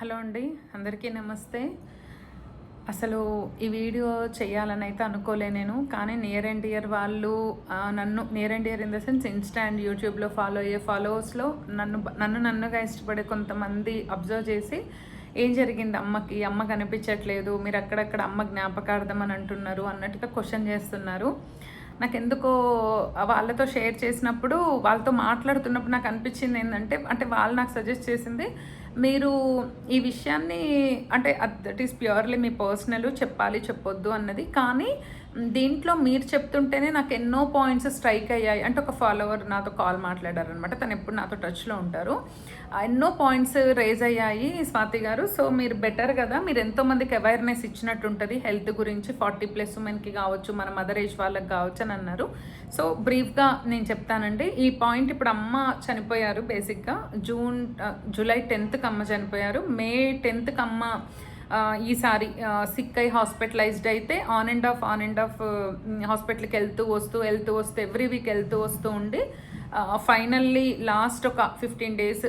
Hello అండి అందరికీ నమస్తే. అసలు ఈ వీడియో చేయాలని అయితే అనుకోలే నేను కానీ నియర్ అండ్ ఇయర్ వాళ్ళు నన్ను near and dear in the sense Insta and యూట్యూబ్లో ఫాలో అయ్యే ఫాలోవర్స్లో నన్ను నన్ను నన్నుగా ఇష్టపడే కొంతమంది అబ్జర్వ్ చేసి ఏం జరిగింది అమ్మకి అమ్మ కనిపించట్లేదు మీరు అక్కడక్కడ అమ్మ జ్ఞాపకార్థం అని అంటున్నారు అన్నట్టుగా క్వశ్చన్ చేస్తున్నారు. నాకు ఎందుకో వాళ్ళతో షేర్ చేసినప్పుడు వాళ్ళతో మాట్లాడుతున్నప్పుడు నాకు అనిపించింది ఏంటంటే అంటే వాళ్ళు నాకు సజెస్ట్ చేసింది మీరు ఈ విషయాన్ని అంటే దట్ ఈస్ ప్యూర్లీ మీ పర్సనల్ చెప్పాలి చెప్పొద్దు అన్నది. కానీ దీంట్లో మీరు చెప్తుంటేనే నాకు ఎన్నో పాయింట్స్ స్ట్రైక్ అయ్యాయి. అంటే ఒక ఫాలోవర్ నాతో కాల్ మాట్లాడారు అనమాట తను ఎప్పుడు నాతో టచ్లో ఉంటారు. ఎన్నో పాయింట్స్ రేజ్ అయ్యాయి స్వాతి గారు. సో మీరు బెటర్ కదా. మీరు ఎంతో మందికి అవేర్నెస్ ఇచ్చినట్టు ఉంటుంది హెల్త్ గురించి ఫార్టీ ప్లస్ ఉమెన్కి కావచ్చు మన మదర్ ఏజ్ వాళ్ళకి కావచ్చు అని అన్నారు. సో బ్రీఫ్గా నేను చెప్తానండి. ఈ పాయింట్ ఇప్పుడు అమ్మ చనిపోయారు బేసిక్గా జూన్ జూలై టెన్త్కి అమ్మ చనిపోయారు. మే టెన్త్కి అమ్మ ఈసారి సిక్ అయి హాస్పిటలైజ్డ్ అయితే on and off on and off హాస్పిటల్కి వెళ్తూ వస్తూ వెళ్తూ వస్తూ ఎవ్రీ వీక్ వెళ్తూ వస్తూ ఉండి ఫైనల్లీ లాస్ట్ ఒక fifteen days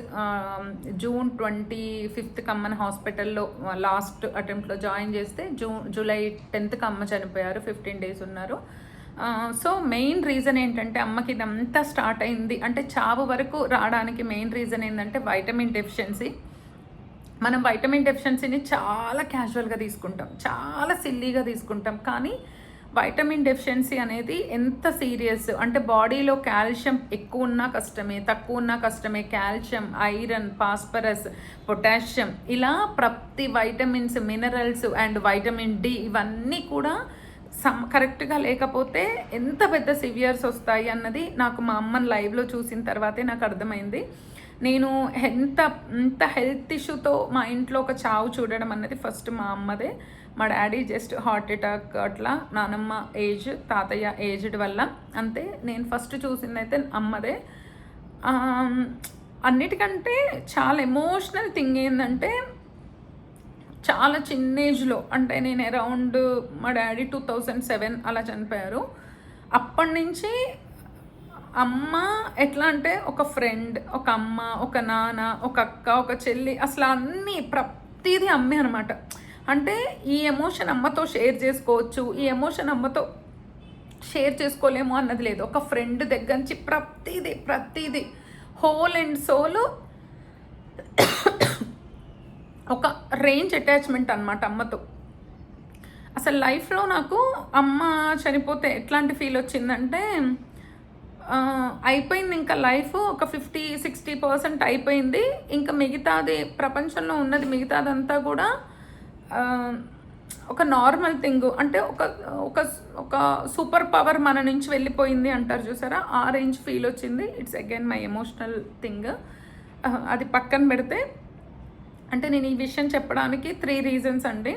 June twenty fifth అమ్మని హాస్పిటల్లో లాస్ట్ అటెంప్ట్లో జాయిన్ చేస్తే జూన్ జూలై టెన్త్కి అమ్మ చనిపోయారు ఫిఫ్టీన్ డేస్ ఉన్నారు. సో మెయిన్ రీజన్ ఏంటంటే అమ్మకి ఇదంతా స్టార్ట్ అయింది. అంటే చావు వరకు రావడానికి మెయిన్ రీజన్ ఏంటంటే వైటమిన్ డెఫిషియన్సీ మనం వైటమిన్ డెఫిషియన్సీని చాలా క్యాజువల్గా తీసుకుంటాం. చాలా సిల్లీగా తీసుకుంటాం. కానీ వైటమిన్ డెఫిషియన్సీ అనేది ఎంత సీరియస్ అంటే బాడీలో కాల్షియం ఎక్కువ ఉన్నా కష్టమే తక్కువ ఉన్నా కష్టమే. కాల్షియం ఐరన్ ఫాస్ఫరస్ పొటాషియం ఇలా ప్రతి vitamins minerals and vitamin D ఇవన్నీ కూడా సమ్ కరెక్ట్గా లేకపోతే ఎంత పెద్ద సివియర్స్ వస్తాయి అన్నది నాకు మా అమ్మని లైవ్లో చూసిన తర్వాతే నాకు అర్థమైంది. నేను ఎంత ఎంత హెల్త్ ఇష్యూతో మా ఇంట్లో ఒక చావు చూడడం అన్నది ఫస్ట్ మా అమ్మదే. మా డాడీ జస్ట్ హార్ట్ అటాక్ అట్లా. నానమ్మ ఏజ్ తాతయ్య ఏజ్డ్ వల్ల. అంతే నేను ఫస్ట్ చూసింది అయితే అమ్మదే అన్నిటికంటే చాలా ఎమోషనల్ థింగ్ ఏంటంటే చాలా చిన్న ఏజ్లో అంటే నేను అరౌండ్ మా డాడీ టూ థౌజండ్ సెవెన్ అలా చనిపోయారు. అప్పటి నుంచి అమ్మ ఎట్లా అంటే ఒక ఫ్రెండ్ ఒక అమ్మ ఒక నాన్న ఒక అక్క ఒక చెల్లి అసలు అన్నీ ప్రతిదీ అమ్మే అనమాట అంటే ఈ ఎమోషన్ అమ్మతో షేర్ చేసుకోవచ్చు ఈ ఎమోషన్ అమ్మతో షేర్ చేసుకోలేము అన్నది లేదు. ఒక ఫ్రెండ్ దగ్గర నుంచి ప్రతిదీ ప్రతిదీ హోల్ అండ్ సోల్ ఒక రేంజ్ అటాచ్మెంట్ అనమాట అమ్మతో. అసలు లైఫ్లో నాకు అమ్మ చనిపోతే ఎట్లాంటి ఫీల్ వచ్చిందంటే అయిపోయింది ఇంకా లైఫ్. ఒక ఫిఫ్టీ సిక్స్టీ పర్సెంట్ అయిపోయింది. ఇంకా మిగతాది ప్రపంచంలో ఉన్నది మిగతాదంతా కూడా ఒక నార్మల్ థింగ్. అంటే ఒక ఒక ఒక సూపర్ పవర్ మన నుంచి వెళ్ళిపోయింది అంటారు చూసారా? ఆ రేంజ్ ఫీల్ వచ్చింది. It's again my emotional thing అది పక్కన పెడితే అంటే నేను ఈ విషయం చెప్పడానికి త్రీ రీజన్స్ అండి.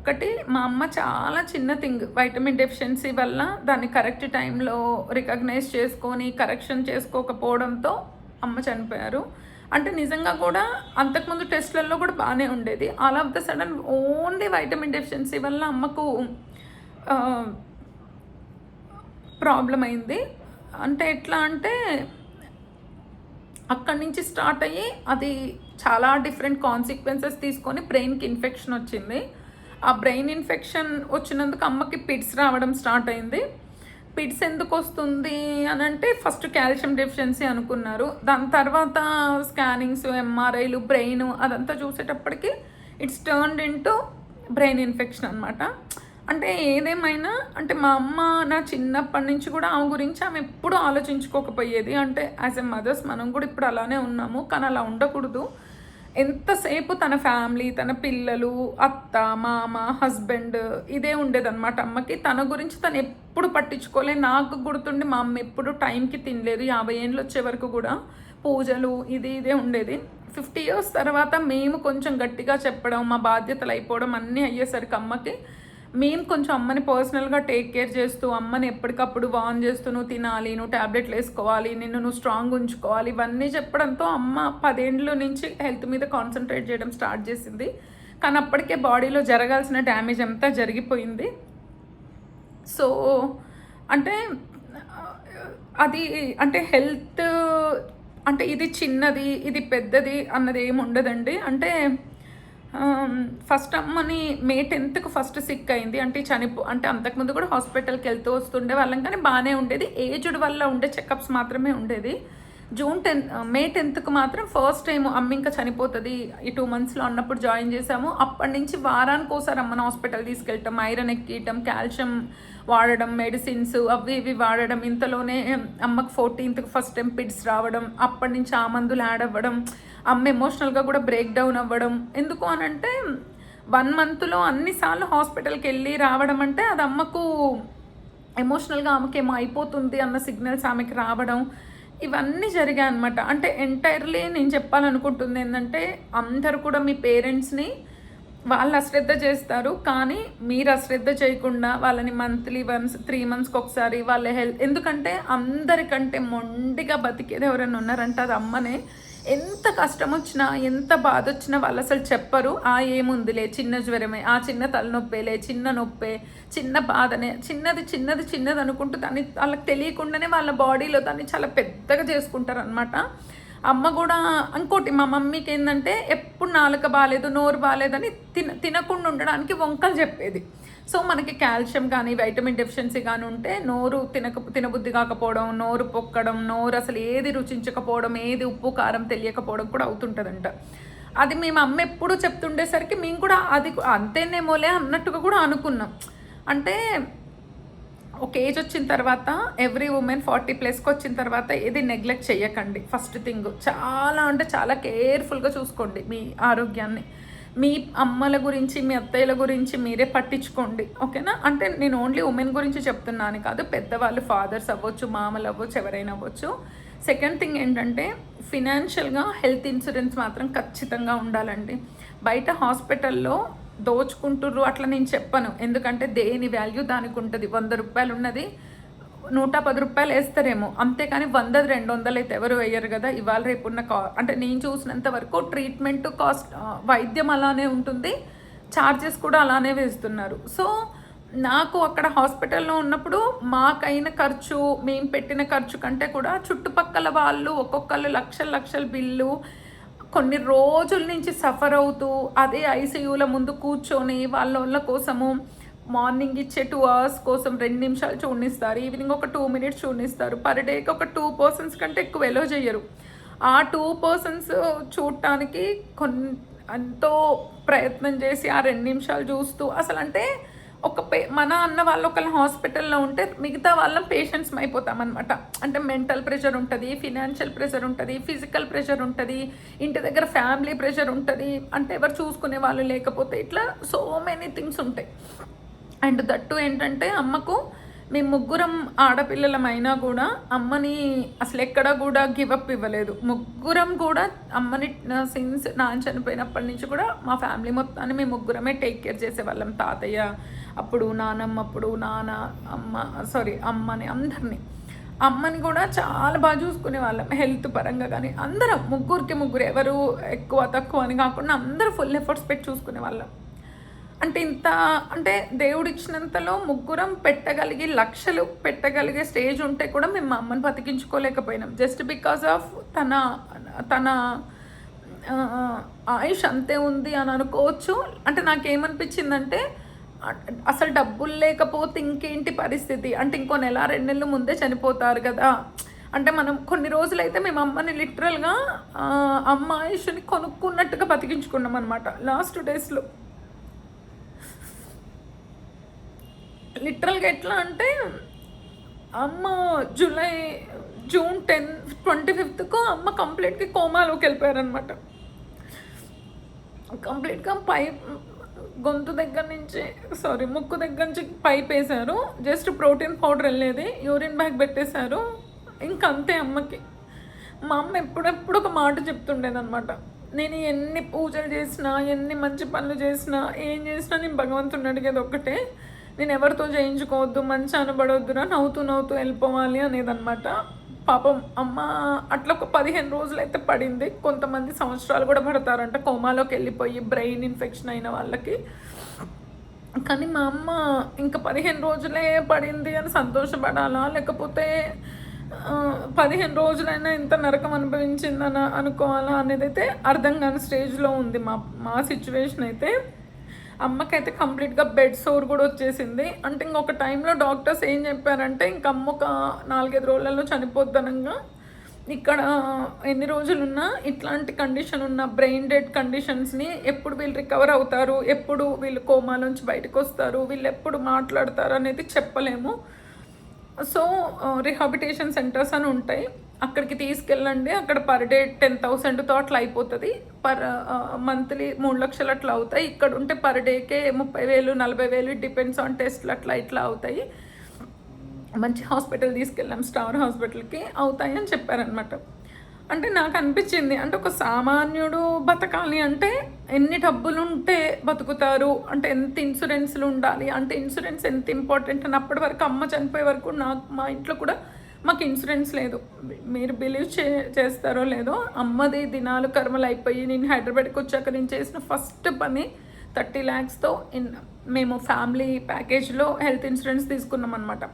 ఒకటి మా అమ్మ చాలా చిన్న థింగ్. వైటమిన్ డెఫిషియన్సీ వల్ల దాన్ని కరెక్ట్ టైంలో రికగ్నైజ్ చేసుకొని కరెక్షన్ చేసుకోకపోవడంతో అమ్మ చనిపోయారు. అంటే నిజంగా కూడా అంతకుముందు టెస్ట్లలో కూడా బాగానే ఉండేది. All of the sudden only vitamin deficiency వల్ల అమ్మకు ప్రాబ్లం అయింది. అంటే ఎట్లా అంటే అక్కడి నుంచి స్టార్ట్ అయ్యి అది చాలా డిఫరెంట్ కాన్సిక్వెన్సెస్ తీసుకొని బ్రెయిన్కి ఇన్ఫెక్షన్ వచ్చింది. ఆ బ్రెయిన్ ఇన్ఫెక్షన్ వచ్చినందుకు అమ్మకి పిడ్స్ రావడం స్టార్ట్ అయింది. పిడ్స్ ఎందుకు వస్తుంది అని అంటే ఫస్ట్ కాల్షియం డెఫిషియన్సీ అనుకున్నారు. దాని తర్వాత స్కానింగ్స్ ఎంఆర్ఐలు బ్రెయిన్ అదంతా చూసేటప్పటికి it's turned into brain infection అనమాట అంటే ఏదేమైనా అంటే మా అమ్మ నా చిన్నప్పటి నుంచి కూడా ఆమె గురించి ఆమె ఎప్పుడూ ఆలోచించుకోకపోయేది. అంటే యాజ్ ఎ మదర్స్ మనం కూడా ఇప్పుడు అలానే ఉన్నాము కానీ అలా ఉండకూడదు. ఎంతసేపు తన ఫ్యామిలీ తన పిల్లలు అత్త మామ హస్బెండ్ ఇదే ఉండేదన్నమాట అమ్మకి. తన గురించి తను ఎప్పుడు పట్టించుకోలే. నాకు గుర్తుండి మా అమ్మ ఎప్పుడు టైంకి తినలేదు. యాభై ఏళ్ళు వచ్చే వరకు కూడా పూజలు ఇది ఇదే ఉండేది. ఫిఫ్టీ ఇయర్స్ తర్వాత మేము కొంచెం గట్టిగా చెప్పడం మా బాధ్యతలు అయిపోవడం అన్నీ అయ్యేసరికి అమ్మకి మేము కొంచెం అమ్మని పర్సనల్గా టేక్ కేర్ చేస్తూ అమ్మని ఎప్పటికప్పుడు వాన్ చేస్తూ నువ్వు తినాలి నువ్వు ట్యాబ్లెట్లు వేసుకోవాలి నిన్ను నువ్వు స్ట్రాంగ్ ఉంచుకోవాలి ఇవన్నీ చెప్పడంతో అమ్మ పదేండ్ల నుంచి హెల్త్ మీద కాన్సన్ట్రేట్ చేయడం స్టార్ట్ చేసింది. కానీ అప్పటికే బాడీలో జరగాల్సిన డ్యామేజ్ అంతా జరిగిపోయింది. సో అంటే అది అంటే హెల్త్ అంటే ఇది చిన్నది ఇది పెద్దది అన్నది ఏమి ఉండదండి. అంటే ఫస్ట్ అమ్మని మే టెన్త్కు ఫస్ట్ సిక్ అయింది. అంటే చనిపో అంటే అంతకుముందు కూడా హాస్పిటల్కి వెళ్తూ వస్తుండే వాళ్ళం కానీ బాగానే ఉండేది. ఏజ్డ్ వల్ల ఉండే చెకప్స్ మాత్రమే ఉండేది. జూన్ టెన్త్ మే టెన్త్కి మాత్రం ఫస్ట్ టైం అమ్మ ఇంకా చనిపోతుంది. ఈ టూ మంత్స్లో అన్నప్పుడు జాయిన్ చేసాము అప్పటి నుంచి వారానికి ఒకసారి అమ్మని హాస్పిటల్ తీసుకెళ్ళటం ఐరన్ ఎక్కియటం కాల్షియం వాడడం మెడిసిన్స్ అవి ఇవి వాడడం ఇంతలోనే అమ్మకు ఫోర్టీన్త్కి ఫస్ట్ టైం పిడ్స్ రావడం అప్పటి నుంచి ఆ మందులు యాడ్ అవ్వడం అమ్మ ఎమోషనల్గా కూడా బ్రేక్ డౌన్ అవ్వడం. ఎందుకు అని అంటే వన్ మంత్లో అన్నిసార్లు హాస్పిటల్కి వెళ్ళి రావడం అంటే అది అమ్మకు ఎమోషనల్గా ఆమెకి ఏమో అయిపోతుంది అన్న సిగ్నల్స్ ఆమెకి రావడం ఇవన్నీ జరిగాయి అనమాట అంటే ఎంటైర్లీ నేను చెప్పాలనుకుంటుంది ఏంటంటే అందరు కూడా మీ పేరెంట్స్ని వాళ్ళు అశ్రద్ధ చేస్తారు. కానీ మీరు అశ్రద్ధ చేయకుండా వాళ్ళని మంత్లీ వన్స్ త్రీ మంత్స్కి ఒకసారి వాళ్ళ హెల్త్ ఎందుకంటే అందరికంటే మొండిగా బతికేది ఎవరైనా ఉన్నారంటే అది అమ్మనే. ఎంత కష్టం వచ్చినా ఎంత బాధ వచ్చినా వాళ్ళు అసలు చెప్పరు. ఆ ఏముందిలే చిన్న జ్వరమే ఆ చిన్న తలనొప్పేలే చిన్న నొప్పే చిన్న బాధనే చిన్నది చిన్నది చిన్నది అనుకుంటూ దాన్ని వాళ్ళకి తెలియకుండానే వాళ్ళ బాడీలో దాన్ని చాలా పెద్దగా చేసుకుంటారు అనమాట అమ్మ కూడా ఇంకోటి మా మమ్మీకి ఏంటంటే ఎప్పుడు నాలుక బాగాలేదు నోరు బాగాలేదని తిన తినకుండా ఉండడానికి వంకలు చెప్పేది. సో మనకి కాల్షియం కానీ వైటమిన్ డెఫిషియన్సీ కానీ ఉంటే నోరు తినక తినబుద్ధి కాకపోవడం నోరు పొక్కడం నోరు అసలు ఏది రుచించకపోవడం ఏది ఉప్పు కారం తెలియకపోవడం కూడా అవుతుంటుందంట. అది మేము అమ్మ ఎప్పుడు చెప్తుండేసరికి మేము కూడా అది అంతేనేమోలే అన్నట్టుగా కూడా అనుకున్నాం. అంటే ఒక ఏజ్ వచ్చిన తర్వాత ఎవ్రీ ఉమెన్ ఫార్టీ ప్లస్కి వచ్చిన తర్వాత ఏది నెగ్లెక్ట్ చేయకండి ఫస్ట్ థింగ్ చాలా అంటే చాలా కేర్ఫుల్గా చూసుకోండి మీ ఆరోగ్యాన్ని. మీ అమ్మల గురించి మీ అత్తయ్యల గురించి మీరే పట్టించుకోండి. ఓకేనా అంటే నేను ఓన్లీ ఉమెన్ గురించి చెప్తున్నాను కాదు పెద్దవాళ్ళు ఫాదర్స్ అవ్వచ్చు మామలు అవ్వచ్చు ఎవరైనా అవ్వచ్చు. సెకండ్ థింగ్ ఏంటంటే ఫినాన్షియల్గా హెల్త్ ఇన్సూరెన్స్ మాత్రం ఖచ్చితంగా ఉండాలండి. బయట హాస్పిటల్లో దోచుకుంటుర్రు అట్లా నేను చెప్పను. ఎందుకంటే దేని వాల్యూ దానికి ఉంటుంది. వంద రూపాయలు ఉన్నది నూట పది రూపాయలు వేస్తారేమో. అంతేకాని వందది రెండు వందలు అయితే ఎవరు వేయరు కదా. ఇవాళ రేపు ఉన్న కా అంటే నేను చూసినంత వరకు ట్రీట్మెంట్ కాస్ట్ వైద్యం అలానే ఉంటుంది. ఛార్జెస్ కూడా అలానే వేస్తున్నారు. సో నాకు అక్కడ హాస్పిటల్లో ఉన్నప్పుడు మాకైన ఖర్చు మేము పెట్టిన ఖర్చు కంటే కూడా చుట్టుపక్కల వాళ్ళు ఒక్కొక్కళ్ళు లక్షల లక్షల బిల్లు కొన్ని రోజుల నుంచి సఫర్ అవుతూ అదే ఐసీయూల ముందు కూర్చొని వాళ్ళ వాళ్ళ కోసము మార్నింగ్ ఇచ్చే టూ అవర్స్ కోసం రెండు నిమిషాలు చూడనిస్తారు. ఈవినింగ్ ఒక టూ మినిట్స్ చూడనిస్తారు. పర్ డేకి ఒక టూ పర్సన్స్ కంటే ఎక్కువ ఎలో చేయరు. ఆ టూ పర్సన్స్ చూడటానికి కొన్ ఎంతో ప్రయత్నం చేసి ఆ రెండు నిమిషాలు చూస్తూ అసలు అంటే ఒక పే మన అన్న వాళ్ళు ఒకళ్ళ హాస్పిటల్లో ఉంటే మిగతా వాళ్ళం పేషెంట్స్ అయిపోతామన్నమాట. అంటే మెంటల్ ప్రెషర్ ఉంటుంది ఫినాన్షియల్ ప్రెషర్ ఉంటుంది ఫిజికల్ ప్రెషర్ ఉంటుంది ఇంటి దగ్గర ఫ్యామిలీ ప్రెషర్ ఉంటుంది. అంటే ఎవరు చూసుకునే వాళ్ళు లేకపోతే ఇట్లా సో మెనీ థింగ్స్ ఉంటాయి. అండ్ దట్టు ఏంటంటే అమ్మకు మేము ముగ్గురం ఆడపిల్లలమైనా కూడా అమ్మని అసలు ఎక్కడ కూడా గివప్ ఇవ్వలేదు. ముగ్గురం కూడా అమ్మని సిన్స్ నాన్న చనిపోయినప్పటి నుంచి కూడా మా ఫ్యామిలీ మొత్తాన్ని మేము ముగ్గురమే టేక్ కేర్ చేసేవాళ్ళం తాతయ్య అప్పుడు నానమ్మ అప్పుడు నాన్న అమ్మ సారీ అమ్మని అందరినీ. అమ్మని కూడా చాలా బాగా చూసుకునే వాళ్ళం. హెల్త్ పరంగా కానీ అందరం ముగ్గురికి ముగ్గురు ఎవరు ఎక్కువ తక్కువ అని కాకుండా అందరూ ఫుల్ ఎఫర్ట్స్ పెట్టి చూసుకునే వాళ్ళం. అంటే ఇంత అంటే దేవుడు ఇచ్చినంతలో ముగ్గురం పెట్టగలిగి లక్షలు పెట్టగలిగే స్టేజ్ ఉంటే కూడా మేము మా అమ్మని బతికించుకోలేకపోయినాం. జస్ట్ బికాస్ ఆఫ్ తన తన ఆయుష్ అంతే ఉంది అని అనుకోవచ్చు. అంటే నాకేమనిపించిందంటే అసలు డబ్బులు లేకపోతే ఇంకేంటి పరిస్థితి? అంటే ఇంకో నెల రెండు నెలలు ముందే చనిపోతారు కదా. అంటే మనం కొన్ని రోజులైతే మేము అమ్మని లిటరల్గా అమ్మ ఆయుష్ని కొనుక్కున్నట్టుగా బతికించుకున్నాం అనమాట లాస్ట్ డేస్లో. లిటరల్గా ఎట్లా అంటే అమ్మ జూలై జూన్ టెన్ ట్వంటీ ఫిఫ్త్కు అమ్మ కంప్లీట్గా కోమాలోకి వెళ్ళిపోయారనమాట కంప్లీట్గా పై గొంతు దగ్గర నుంచి సారీ ముక్కు దగ్గర నుంచి పైప్ వేశారు. జస్ట్ ప్రోటీన్ పౌడర్ వెళ్ళేది యూరిన్ బ్యాగ్ పెట్టేశారు. ఇంకంతే అమ్మకి. మా అమ్మ ఎప్పుడెప్పుడు ఒక మాట చెప్తుండేదన్నమాట. నేను ఎన్ని పూజలు చేసినా ఎన్ని మంచి పనులు చేసినా ఏం చేసినా నేను భగవంతుని అడిగేది ఒక్కటే. నేను ఎవరితో చేయించుకోవద్దు మంచి అనబడవద్దురా నవ్వుతూ నవ్వుతూ వెళ్ళిపోవాలి అనేదన్నమాట. పాపం అమ్మ అట్లా ఒక పదిహేను రోజులు అయితే పడింది. కొంతమంది సంవత్సరాలు కూడా పడతారంట. కోమాలోకి వెళ్ళిపోయి బ్రెయిన్ ఇన్ఫెక్షన్ అయిన వాళ్ళకి. కానీ మా అమ్మ ఇంకా పదిహేను రోజులే పడింది అని సంతోషపడాలా? లేకపోతే పదిహేను రోజులైనా ఇంత నరకం అనుభవించిందని అనుకోవాలా? అనేది అయితే అర్థం కాని స్టేజ్లో ఉంది మా మా సిచ్యువేషన్ అయితే. అమ్మకైతే కంప్లీట్గా బెడ్ సోర్ కూడా వచ్చేసింది. అంటే ఇంకొక టైంలో డాక్టర్స్ ఏం చెప్పారంటే ఇంక అమ్మ ఒక నాలుగైదు రోజులలో చనిపోద్దనంగా ఇక్కడ ఎన్ని రోజులున్నా ఇట్లాంటి కండిషన్ ఉన్న బ్రెయిన్ డెడ్ కండిషన్స్ని ఎప్పుడు వీళ్ళు రికవర్ అవుతారు ఎప్పుడు వీళ్ళు కోమా నుంచి బయటకు వస్తారు వీళ్ళు ఎప్పుడు మాట్లాడతారు అనేది చెప్పలేము. సో రిహాబిటేషన్ సెంటర్స్ అని ఉంటాయి. అక్కడికి తీసుకెళ్ళండి. అక్కడ పర్ డే టెన్ థౌసండ్తో అట్లా అయిపోతుంది. పర్ మంత్లీ మూడు లక్షలు అట్లా అవుతాయి. ఇక్కడ ఉంటే పర్ డేకే ముప్పై వేలు నలభై వేలు డిపెండ్స్ ఆన్ టెస్ట్లు అట్లా ఇట్లా అవుతాయి. మంచి హాస్పిటల్ తీసుకెళ్ళాం. స్టార్ హాస్పిటల్కి అవుతాయి అని చెప్పారనమాట అంటే నాకు అనిపించింది అంటే ఒక సామాన్యుడు బతకాలి అంటే ఎన్ని డబ్బులు ఉంటే బతుకుతారు? అంటే ఎంత ఇన్సూరెన్స్లు ఉండాలి? అంటే ఇన్సూరెన్స్ ఎంత ఇంపార్టెంట్ అని అప్పటి వరకు అమ్మ చనిపోయే వరకు నాకు మా ఇంట్లో కూడా మాకు ఇన్సూరెన్స్ లేదు. మీరు బిలీవ్ చే చేస్తారో లేదో అమ్మది దినాలు కర్మలు అయిపోయి నేను హైదరాబాద్కి వచ్చాక నేను చేసిన ఫస్ట్ పని థర్టీ ల్యాక్స్తో ఇన్ మేము ఫ్యామిలీ ప్యాకేజ్లో హెల్త్ ఇన్సూరెన్స్ తీసుకున్నాం అనమాట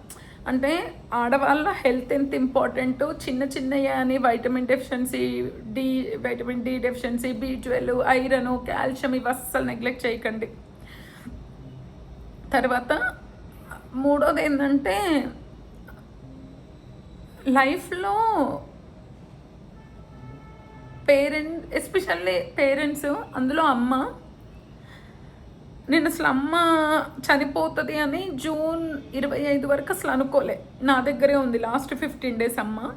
అంటే ఆడవాళ్ళ హెల్త్ ఎంత ఇంపార్టెంట్ చిన్న చిన్నవి అని vitamin deficiency D vitamin D deficiency B twelve iron calcium ఇవి అస్సలు నెగ్లెక్ట్ చేయకండి. తర్వాత మూడోది ఏంటంటే లైఫ్లో పేరెంట్ ఎస్పెషల్లీ పేరెంట్స్ అందులో అమ్మ. నేను అసలు అమ్మ చనిపోతుంది అని జూన్ ఇరవై ఐదు వరకు అసలు అనుకోలే. నా దగ్గరే ఉంది లాస్ట్ ఫిఫ్టీన్ డేస్ అమ్మ.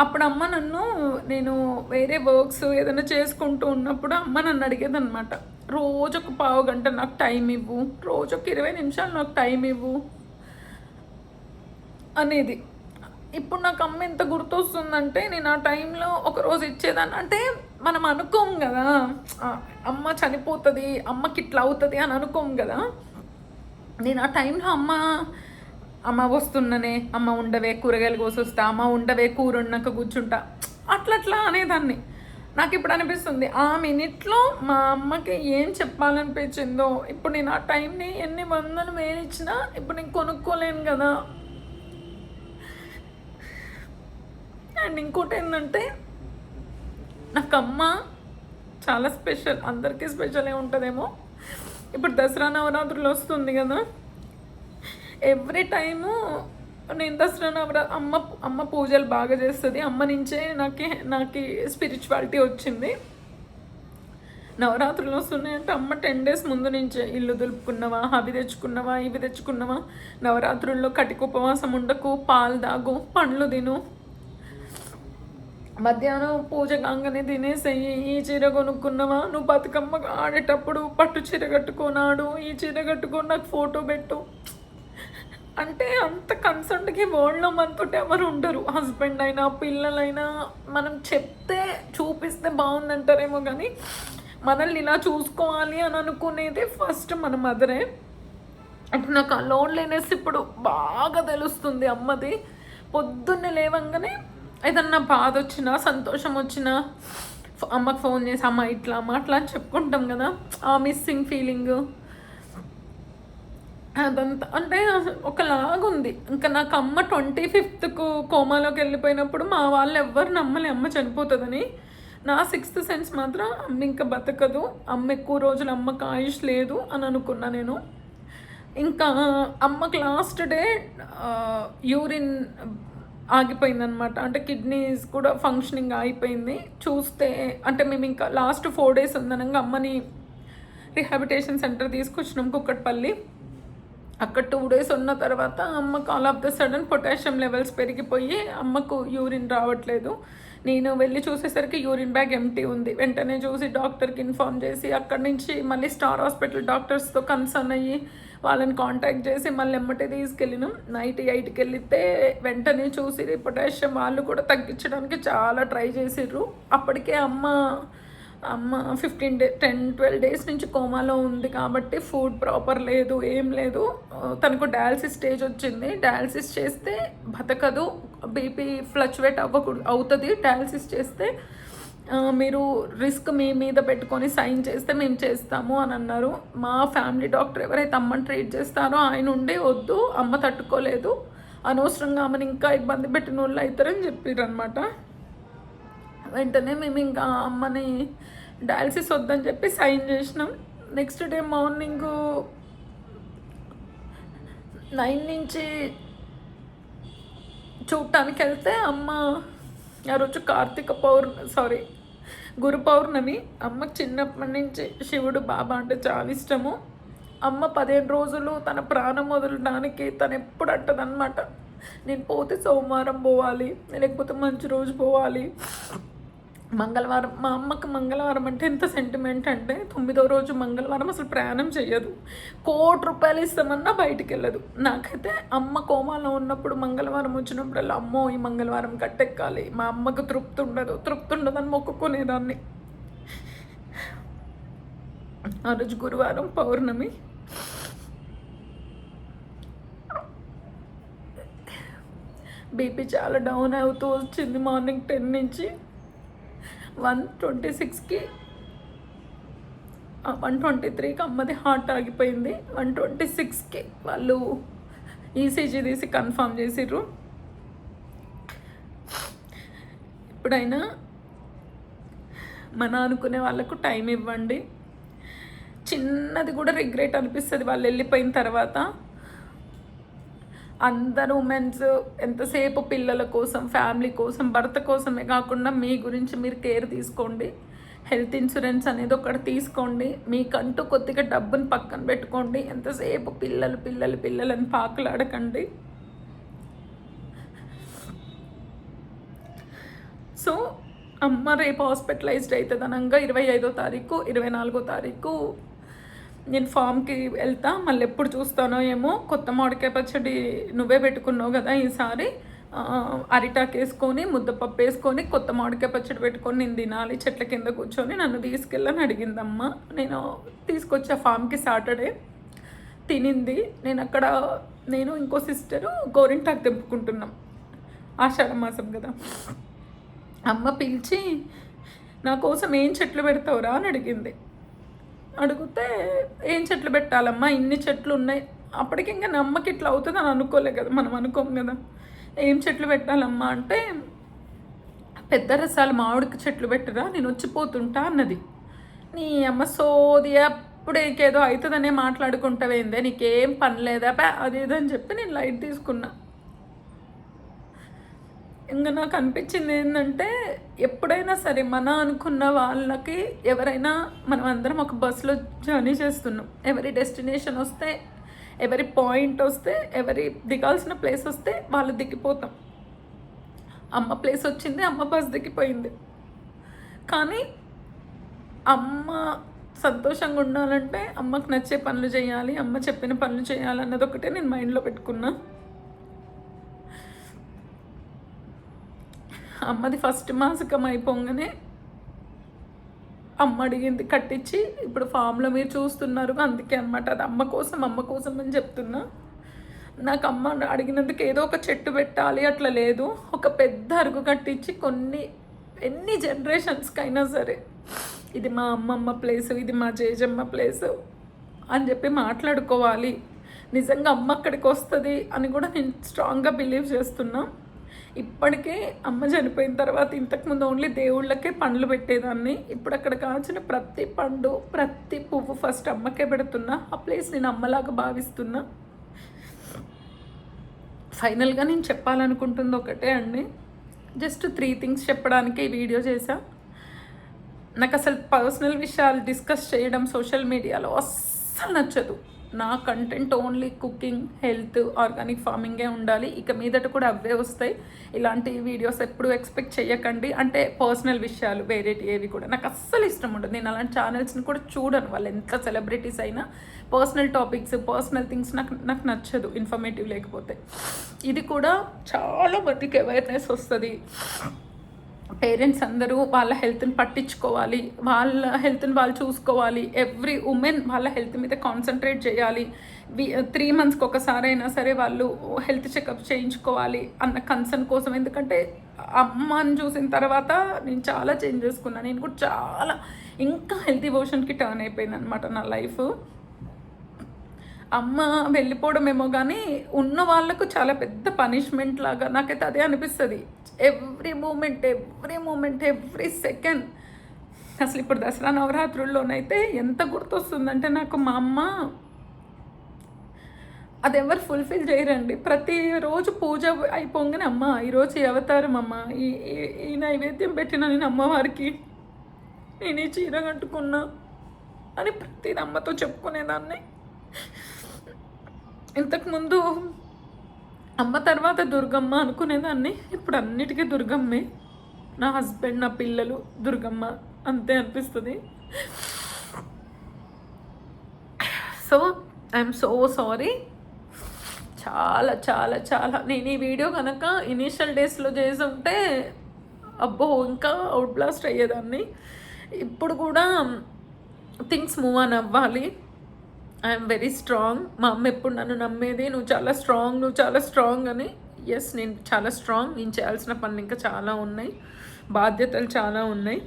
అప్పుడు అమ్మ నన్ను నేను వేరే వర్క్స్ ఏదైనా చేసుకుంటూ ఉన్నప్పుడు అమ్మ నన్ను అడిగేది అనమాట రోజు ఒక పావు గంట నాకు టైం ఇవ్వు. రోజు ఒక ఇరవై నిమిషాలు నాకు టైం ఇవ్వు. అనేది. ఇప్పుడు నాకు అమ్మ ఎంత గుర్తొస్తుందంటే నేను ఆ టైంలో ఒకరోజు ఇచ్చేదాన్ని. అంటే మనం అనుకోం కదా అమ్మ చనిపోతుంది అమ్మకి ఇట్లా అవుతుంది అని అనుకోం కదా. నేను ఆ టైంలో అమ్మ అమ్మ వస్తున్ననే అమ్మ ఉండవే కూరగాయలు కోసొస్తా అమ్మ ఉండవే కూర ఉన్నాక కూర్చుంటా. అట్లా అట్లా అనేదాన్ని. నాకు ఇప్పుడు అనిపిస్తుంది ఆ మినిట్లో మా అమ్మకి ఏం చెప్పాలనిపించిందో ఇప్పుడు నేను ఆ టైంని ఎన్ని వందలు వేలిచ్చినా ఇప్పుడు నేను కొనుక్కోలేను కదా. అండ్ ఇంకోటి ఏంటంటే నాకు అమ్మ చాలా స్పెషల్ అందరికీ స్పెషల్ ఉంటుందేమో ఇప్పుడు దసరా నవరాత్రులు వస్తుంది కదా. ఎవ్రీ టైము నేను దసరా నవరా అమ్మ అమ్మ పూజలు బాగా చేస్తుంది. అమ్మ నుంచే నాకు నాకు స్పిరిచువాలిటీ వచ్చింది. నవరాత్రులు వస్తున్నాయంటే అమ్మ టెన్ డేస్ ముందు నుంచే ఇల్లు దులుపుకున్నవా అవి తెచ్చుకున్నవా ఇవి తెచ్చుకున్నవా. నవరాత్రుల్లో కటిక ఉపవాసం ఉండకు పాలు దాగు పండ్లు తిను. మధ్యాహ్నం పూజ కాగానే తినేసేయి ఈ చీర కొనుక్కున్నావా? నువ్వు బతుకమ్మ ఆడేటప్పుడు పట్టు చీర కట్టుకున్నాడు ఈ చీర కట్టుకొని నాకు ఫోటో పెట్టు. అంటే అంత కన్సర్న్కి వరల్డ్లో మనతో ఎవరు ఉండరు. హస్బెండ్ అయినా పిల్లలైనా మనం చెప్తే చూపిస్తే బాగుందంటారేమో కానీ మనల్ని ఇలా చూసుకోవాలి అని అనుకునేది ఫస్ట్ మన మదరే. అప్పుడు నాకు ఆ లోన్లీనెస్ ఇప్పుడు బాగా తెలుస్తుంది అమ్మది. పొద్దున్నే లేవంగానే ఏదన్నా బాధ వచ్చినా సంతోషం వచ్చినా అమ్మకు ఫోన్ చేసి అమ్మ ఇట్లా అమ్మ అట్లా అని చెప్పుకుంటాం కదా ఆ మిస్సింగ్ ఫీలింగ్ అదంతా అంటే ఒకలాగుంది. ఇంకా నాకు అమ్మ ట్వంటీ ఫిఫ్త్కు కోమాలోకి వెళ్ళిపోయినప్పుడు మా వాళ్ళు ఎవ్వరు నమ్మలే అమ్మ చనిపోతుందని. నా సిక్స్త్ సెన్స్ మాత్రం అమ్మ ఇంకా బతకదు అమ్మ ఎక్కువ రోజులు అమ్మకు ఆయుష్ లేదు అని అనుకున్నా నేను. ఇంకా అమ్మకు లాస్ట్ డే యూరిన్ ఆగిపోయిందనమాట అంటే కిడ్నీస్ కూడా ఫంక్షనింగ్ అయిపోయింది చూస్తే అంటే మేము ఇంకా లాస్ట్ ఫోర్ డేస్ ఉందనగా అమ్మని రిహాబిటేషన్ సెంటర్ తీసుకొచ్చినాం కుక్కట్పల్లి. అక్కడ టూ డేస్ ఉన్న తర్వాత అమ్మకు all of the sudden potassium levels పెరిగిపోయి అమ్మకు యూరిన్ రావట్లేదు. నేను వెళ్ళి చూసేసరికి యూరిన్ బ్యాగ్ ఎంటీ ఉంది. వెంటనే చూసి డాక్టర్కి ఇన్ఫామ్ చేసి అక్కడి నుంచి మళ్ళీ స్టార్ హాస్పిటల్ డాక్టర్స్తో కన్సర్న్ అయ్యి వాళ్ళని కాంటాక్ట్ చేసి మళ్ళీ ఎమ్మటే తీసుకెళ్ళినాం. నైట్ ఎయిట్కి వెళితే వెంటనే చూసి పొటాషియం వాళ్ళు కూడా తగ్గించడానికి చాలా ట్రై చేసిర్రు. అప్పటికే అమ్మ అమ్మ fifteen day ten twelve days నుంచి కోమాలో ఉంది కాబట్టి ఫుడ్ ప్రాపర్ లేదు ఏం లేదు. తనకు డయాలసిస్ స్టేజ్ వచ్చింది. డయాలసిస్ చేస్తే బతకదు. బీపీ ఫ్లక్చువేట్ అవ్వకూడదు అవుతుంది. డయాలసిస్ చేస్తే మీరు రిస్క్ మీ మీద పెట్టుకొని సైన్ చేస్తే మేము చేస్తాము అని అన్నారు. మా ఫ్యామిలీ డాక్టర్ ఎవరైతే అమ్మని ట్రీట్ చేస్తారో ఆయన ఉండే వద్దు అమ్మ తట్టుకోలేదు. అనవసరంగా ఆమెను ఇంకా ఇబ్బంది పెట్టిన వాళ్ళు అవుతారని చెప్పారు అనమాట వెంటనే మేము ఇంకా అమ్మని డయాలసిస్ వద్దని చెప్పి సైన్ చేసినాం. నెక్స్ట్ డే మార్నింగ్ నైన్ నుంచి చూడటానికి వెళ్తే అమ్మ ఆ రోజు కార్తీక పౌర్ణ సారీ గురు పౌర్ణమి అమ్మ చిన్నప్పటి నుంచి శివుడు బాబా అంటే చాలా ఇష్టము. అమ్మ పదిహేను రోజులు తన ప్రాణం వదలడానికి తను ఎప్పుడు అంటదన్నమాట. నేను పోతే సోమవారం పోవాలి లేకపోతే మంచి రోజు పోవాలి. మంగళవారం మా అమ్మకి మంగళవారం అంటే ఎంత సెంటిమెంట్ అంటే తొమ్మిదో రోజు మంగళవారం అసలు ప్రయాణం చేయదు కోటి రూపాయలు ఇస్తామన్నా బయటికి వెళ్ళదు. నాకైతే అమ్మ కోమాలో ఉన్నప్పుడు మంగళవారం వచ్చినప్పుడల్లా అమ్మో ఈ మంగళవారం కట్టెక్కాలి. మా అమ్మకు తృప్తి ఉండదు. తృప్తి ఉండదని మొక్కుకునేదాన్ని. ఆ రోజు గురువారం పౌర్ణమి. బీపీ చాలా డౌన్ అవుతూ వచ్చింది మార్నింగ్ టెన్ నుంచి. వన్ ట్వంటీ సిక్స్కి వన్ ట్వంటీ త్రీకి అమ్మది హార్ట్ ఆగిపోయింది. వన్ ట్వంటీ సిక్స్కి వాళ్ళు ఈసీజీ తీసి కన్ఫర్మ్ చేసిర్రు. ఎప్పుడైనా మన అనుకునే వాళ్ళకు టైం ఇవ్వండి. చిన్నది కూడా రిగ్రెట్ అనిపిస్తుంది వాళ్ళు వెళ్ళిపోయిన తర్వాత. అందరు ఉమెన్స్ ఎంతసేపు పిల్లల కోసం ఫ్యామిలీ కోసం భర్త కోసమే కాకుండా మీ గురించి మీరు కేర్ తీసుకోండి. హెల్త్ ఇన్సూరెన్స్ అనేది ఒకటి తీసుకోండి. మీకంటూ కొద్దిగా డబ్బుని పక్కన పెట్టుకోండి. ఎంతసేపు పిల్లలు పిల్లలు పిల్లలని పాకులాడకండి. సో అమ్మ రేపు హాస్పిటలైజ్డ్ అవుతుంది అనగా ఇరవై ఐదో తారీఖు ఇరవై నాలుగో తారీఖు నేను ఫామ్కి వెళ్తా మళ్ళీ ఎప్పుడు చూస్తానో ఏమో కొత్త మామిడికాయ పచ్చడి నువ్వే పెట్టుకున్నావు కదా ఈసారి. అరిటాకు వేసుకొని ముద్దపప్పు వేసుకొని కొత్త మామిడికాయ పచ్చడి పెట్టుకొని నేను తినాలి చెట్ల కింద కూర్చొని నన్ను తీసుకెళ్ళని అడిగిందమ్మ. నేను తీసుకొచ్చా ఫామ్కి సాటర్డే. తినింది. నేను అక్కడ నేను ఇంకో సిస్టరు గోరింటాకు తెంపుకుంటున్నాం. ఆషాఢ మాసం కదా. అమ్మ పిలిచి నా కోసం ఏం చెట్లు పెడతావురా? అని అడిగింది. అడిగితే ఏం చెట్లు పెట్టాలమ్మా? ఇన్ని చెట్లు ఉన్నాయి. అప్పటికి ఇంకా నమ్మకి ఇట్లా అవుతుంది అని అనుకోలే కదా మనం అనుకోం కదా. ఏం చెట్లు పెట్టాలమ్మా? అంటే పెద్ద రసాలు మామిడికి చెట్లు పెట్టరా? నేను వచ్చిపోతుంటా అన్నది. నీ అమ్మ సోది అప్పుడు ఇంకేదో అవుతుందనే మాట్లాడుకుంటావేందే? నీకేం పని లేదా? అది అని చెప్పి నేను లైట్ తీసుకున్నా. ఇంకా నాకు అనిపించింది ఏంటంటే ఎప్పుడైనా సరే మన అనుకున్న వాళ్ళకి ఎవరైనా మనం అందరం ఒక బస్సులో జర్నీ చేస్తున్నాం. ఎవరి డెస్టినేషన్ వస్తే ఎవరి పాయింట్ వస్తే ఎవరి దిగాల్సిన ప్లేస్ వస్తే వాళ్ళు దిగిపోతాం. అమ్మ ప్లేస్ వచ్చింది అమ్మ బస్ దిగిపోయింది. కానీ అమ్మ సంతోషంగా ఉండాలంటే అమ్మకు నచ్చే పనులు చేయాలి అమ్మ చెప్పిన పనులు చేయాలి అన్నది ఒకటే నేను మైండ్లో పెట్టుకున్నా. అమ్మది ఫస్ట్ మాసకం అయిపోగానే అమ్మ అడిగింది కట్టించి ఇప్పుడు ఫామ్లో మీరు చూస్తున్నారు అందుకే అనమాట అది అమ్మ కోసం అమ్మ కోసం అని చెప్తున్నా. నాకు అమ్మ అడిగినందుకు ఏదో ఒక చెట్టు పెట్టాలి అట్లా లేదు. ఒక పెద్ద అరుగు కట్టించి కొన్ని ఎన్ని జనరేషన్స్కి అయినా సరే. ఇది మా అమ్మమ్మ ప్లేసు ఇది మా జేజమ్మ ప్లేసు అని చెప్పి మాట్లాడుకోవాలి. నిజంగా అమ్మ అక్కడికి వస్తుంది అని కూడా నేను స్ట్రాంగ్గా బిలీవ్ చేస్తున్నాను ఇప్పటికే అమ్మ చనిపోయిన తర్వాత ఇంతకుముందు ఓన్లీ దేవుళ్ళకే పండ్లు పెట్టేదాన్ని. ఇప్పుడు అక్కడ కాచిన ప్రతి పండు ప్రతి పువ్వు ఫస్ట్ అమ్మకే పెడుతున్నా. ఆ ప్లేస్ నేను అమ్మలాగా భావిస్తున్నా. ఫైనల్గా నేను చెప్పాలనుకుంటుంది ఒకటే అండి. జస్ట్ త్రీ థింగ్స్ చెప్పడానికి ఈ వీడియో చేశా. నాకు అసలు పర్సనల్ విషయాలు డిస్కస్ చేయడం సోషల్ మీడియాలో అస్సలు నచ్చదు. నా content only cooking health organic ఫార్మింగే ఉండాలి. ఇక మీదట కూడా అవే వస్తాయి. ఇలాంటి వీడియోస్ ఎప్పుడు ఎక్స్పెక్ట్ చేయకండి అంటే పర్సనల్ విషయాలు వేరేటి ఏవి కూడా. నాకు అస్సలు ఇష్టం ఉండదు. నేను అలాంటి ఛానల్స్ని కూడా చూడను. వాళ్ళు ఎంత సెలబ్రిటీస్ అయినా పర్సనల్ టాపిక్స్ పర్సనల్ థింగ్స్ నాకు నాకు నచ్చదు. ఇన్ఫర్మేటివ్ లేకపోతే. ఇది కూడా చాలా మందికి అవేర్నెస్ వస్తుంది. పేరెంట్స్ అందరూ వాళ్ళ హెల్త్ని పట్టించుకోవాలి వాళ్ళ హెల్త్ని వాళ్ళు చూసుకోవాలి ఎవ్రీ ఉమెన్ వాళ్ళ హెల్త్ మీద కాన్సన్ట్రేట్ చేయాలి. త్రీ మంత్స్కి ఒకసారి అయినా సరే వాళ్ళు హెల్త్ చెకప్ చేయించుకోవాలి అన్న కన్సర్న్ కోసం. ఎందుకంటే అమ్మని చూసిన తర్వాత నేను చాలా చేంజ్ చేసుకున్నాను నేను కూడా చాలా ఇంకా హెల్తీ వర్షన్కి టర్న్ అయిపోయింది అనమాట నా లైఫ్. అమ్మ వెళ్ళిపోవడమేమో కానీ ఉన్న వాళ్ళకు చాలా పెద్ద పనిష్మెంట్ లాగా నాకైతే అదే అనిపిస్తుంది. Every moment every moment every second అసలు ఇప్పుడు దసరా నవరాత్రుల్లోనైతే ఎంత గుర్తొస్తుందంటే నాకు మా అమ్మ అది ఎవరు ఫుల్ఫిల్ చేయరండి. ప్రతిరోజు పూజ అయిపోగానే అమ్మ ఈరోజు అవతారం అమ్మ ఈ ఈ- ఈ నైవేద్యం పెట్టిన నేను అమ్మవారికి నేను ఈ చీర కట్టుకున్నా అని ప్రతి అమ్మతో చెప్పుకునేదాన్ని. ఇంతకుముందు అమ్మ తర్వాత దుర్గమ్మ అనుకునేదాన్ని. ఇప్పుడు అన్నిటికీ దుర్గమ్మే. నా హస్బెండ్ నా పిల్లలు దుర్గమ్మ అంతే అనిపిస్తుంది. సో ఐఎమ్ సో సారీ చాలా చాలా చాలా. నేను ఈ వీడియో కనుక ఇనీషియల్ డేస్లో చేసి ఉంటే అబ్బో ఇంకా అవుట్ బ్లాస్ట్ అయ్యేదాన్ని. ఇప్పుడు కూడా థింగ్స్ మూవ్ ఆన్ అవ్వాలి. ఐఎమ్ వెరీ స్ట్రాంగ్ మా అమ్మ ఎప్పుడు నన్ను నమ్మేది? నువ్వు చాలా స్ట్రాంగ్ నువ్వు చాలా స్ట్రాంగ్ అని. ఎస్ నేను చాలా స్ట్రాంగ్ నేను చేయాల్సిన పనులు ఇంకా చాలా ఉన్నాయి. బాధ్యతలు చాలా ఉన్నాయి.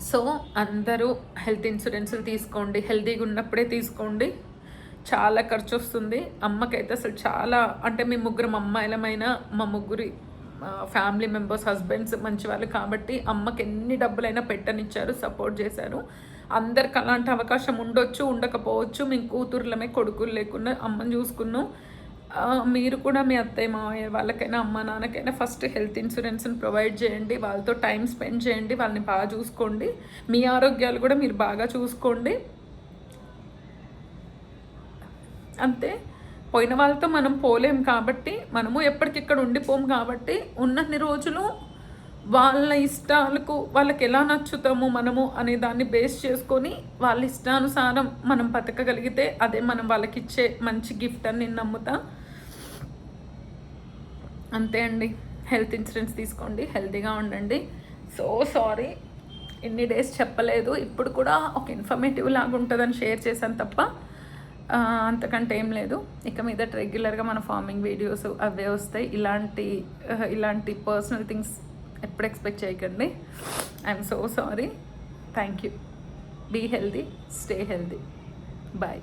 సో అందరూ హెల్త్ ఇన్సూరెన్స్లు తీసుకోండి. హెల్తీగా ఉన్నప్పుడే తీసుకోండి. చాలా ఖర్చు వస్తుంది. అమ్మకైతే అసలు చాలా అంటే మీ ముగ్గురు అమ్మాయిలమైనా మా ముగ్గురి ఫ్యామిలీ మెంబర్స్ హస్బెండ్స్ మంచి వాళ్ళు కాబట్టి అమ్మకి ఎన్ని డబ్బులైనా పెట్టనిచ్చారు సపోర్ట్ చేశారు. అందరికి అలాంటి అవకాశం ఉండొచ్చు ఉండకపోవచ్చు. మేము కూతుర్లమే కొడుకులు లేకుండా అమ్మని చూసుకున్నాం. మీరు కూడా మీ అత్తయ్య మావయ్య వాళ్ళకైనా అమ్మ నాన్నకైనా ఫస్ట్ హెల్త్ ఇన్సూరెన్స్ని ప్రొవైడ్ చేయండి. వాళ్ళతో టైం స్పెండ్ చేయండి. వాళ్ళని బాగా చూసుకోండి. మీ ఆరోగ్యాలు కూడా మీరు బాగా చూసుకోండి. అంతే. పోయిన వాళ్ళతో మనం పోలేం కాబట్టి మనము ఎప్పటికిక్కడ ఉండిపోం కాబట్టి ఉన్నన్ని రోజులు వాళ్ళ ఇష్టాలకు వాళ్ళకి ఎలా నచ్చుతామో మనము అనే దాన్ని బేస్ చేసుకొని వాళ్ళ ఇష్టానుసారం మనం బతకగలిగితే అదే మనం వాళ్ళకి ఇచ్చే మంచి గిఫ్ట్ అని నేను నమ్ముతా. అంతే అండి. హెల్త్ ఇన్సూరెన్స్ తీసుకోండి హెల్తీగా ఉండండి. సో సారీ ఎన్ని డేస్ చెప్పలేదు. ఇప్పుడు కూడా ఒక ఇన్ఫర్మేటివ్ లాగా ఉంటుందని షేర్ చేశాను తప్ప అంతకంటే ఏం లేదు. ఇక మీద రెగ్యులర్గా మన ఫార్మింగ్ వీడియోస్ అవే వస్తాయి. ఇలాంటి ఇలాంటి పర్సనల్ థింగ్స్ ఎప్పుడు ఎక్స్పెక్ట్ చేయకండి. I'm so sorry thank you be healthy stay healthy bye